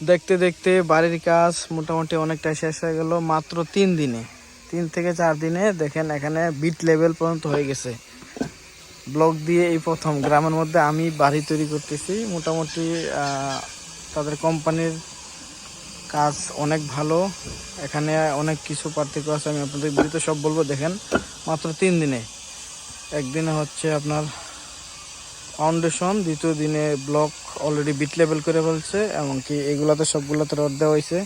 দেখতে দেখতে বাড়ির কাজ মোটামুটি অনেকটা শেষ হয়ে গেল, মাত্র তিন দিনে। তিন থেকে চার দিনে দেখেন এখানে বিট লেভেল পর্যন্ত হয়ে গেছে। ব্লক দিয়ে এই প্রথম গ্রামের মধ্যে আমি বাড়ি তৈরি করতেছি। মোটামুটি তাদের কোম্পানির কাজ অনেক ভালো। এখানে অনেক কিছু পার্থক্য আছে, আমি আপনাদের বিরুদ্ধে সব বলব। দেখেন, মাত্র তিন দিনে। একদিনে হচ্ছে আপনার ফাউন্ডেশন, দ্বিতীয় দিনে ব্লক অলরেডি বিট লেভেল করে ফেলছে, এমনকি এগুলাতে সবগুলোতে রড দেওয়া হয়েছে।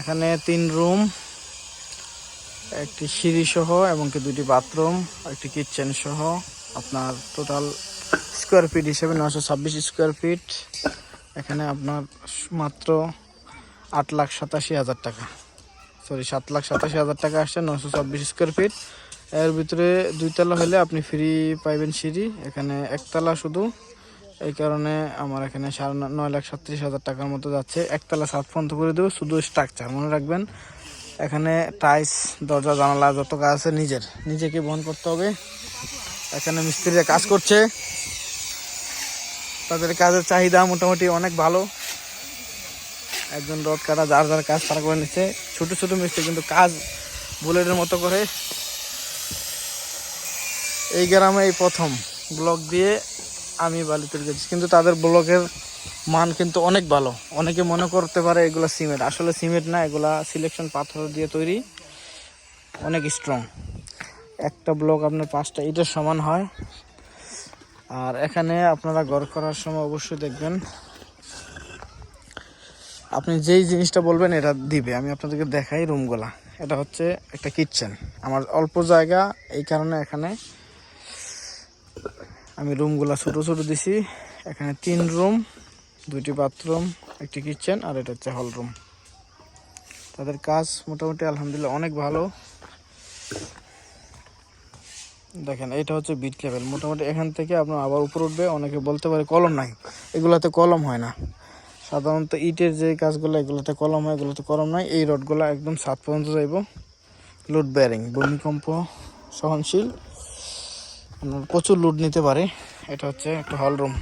এখানে তিন রুম একটি সিঁড়ি সহ, এমনকি দুটি বাথরুম একটি কিচেন সহ আপনার টোটাল স্কোয়ার ফিট হিসেবে নশো ছাব্বিশ স্কোয়ার ফিট এখানে আপনার মাত্র আট লাখ সাতাশি হাজার টাকা। সরি সাত লাখ সাতাশি হাজার টাকা আসছে নশো ছাব্বিশ স্কোয়ার ফিট এর ভিতরে দুইতলা হলে আপনি ফ্রি পাইবেন সিঁড়ি, এখানে একতলা শুধু। এই কারণে আমার এখানে সাড়ে নয় লাখ সাতত্রিশ হাজার টাকার মতো যাচ্ছে। একতলা সাত পর্যন্ত করে দেবো, শুধু স্ট্রাকচার মনে রাখবেন। এখানে টাইস দরজা, জানালা, যত কাজ আছে নিজের, নিজেকে বহন করতে হবে। এখানে মিস্ত্রিরা কাজ করছে। তাদের কাজের চাহিদা মোটামুটি অনেক ভালো। একজন রড কাটা, যার যার কাজ তারা করে নিচ্ছে। ছোটো ছোটো মিস্ত্রি কিন্তু কাজ বুলেটের মতো করে। এই গ্রামে এই প্রথম ব্লক দিয়ে আমি বালি তুলে গেছি কিন্তু তাদের ব্লকের মান কিন্তু অনেক ভালো। অনেকে মনে করতে পারে এগুলো সিমেন্ট। আসলে সিমেন্ট না, এগুলা সিলেকশন পাথর দিয়ে তৈরি। অনেক স্ট্রং একটা ব্লক আপনার পাঁচটা ইটের সমান হয়। আর এখানে আপনারা ঘর করার সময় অবশ্যই দেখবেন। আপনি যেই জিনিসটা বলবেন, এটা দিবে। আমি আপনাদেরকে দেখাই রুমগুলা এটা হচ্ছে একটা কিচেন আমার অল্প জায়গা, এই কারণে এখানে আমি রুমগুলা ছোট ছোট দিছি। এখানে তিন রুম, দুইটি বাথরুম, একটি কিচেন আর এটা হচ্ছে হল রুম। তাদের কাজ মোটামুটি আলহামদুলিল্লাহ অনেক ভালো। দেখেন, এটা হচ্ছে বিট লেভেল। মোটামুটি এখান থেকে আপনার আবার উপর উঠবে, অনেকে বলতে পারে কলম নাই। এগুলাতে কলম হয় না। সাধারণত ইটের যে কাজগুলো, এগুলোতে কলম হয়, এগুলোতে কলম নাই। এই রডগুলো একদম সাত পর্যন্ত যাইব। লোড ব্যারিং ভূমিকম্প সহনশীল। প্রচুর লুট নিতে পারে। এটা হচ্ছে একটা হল রুম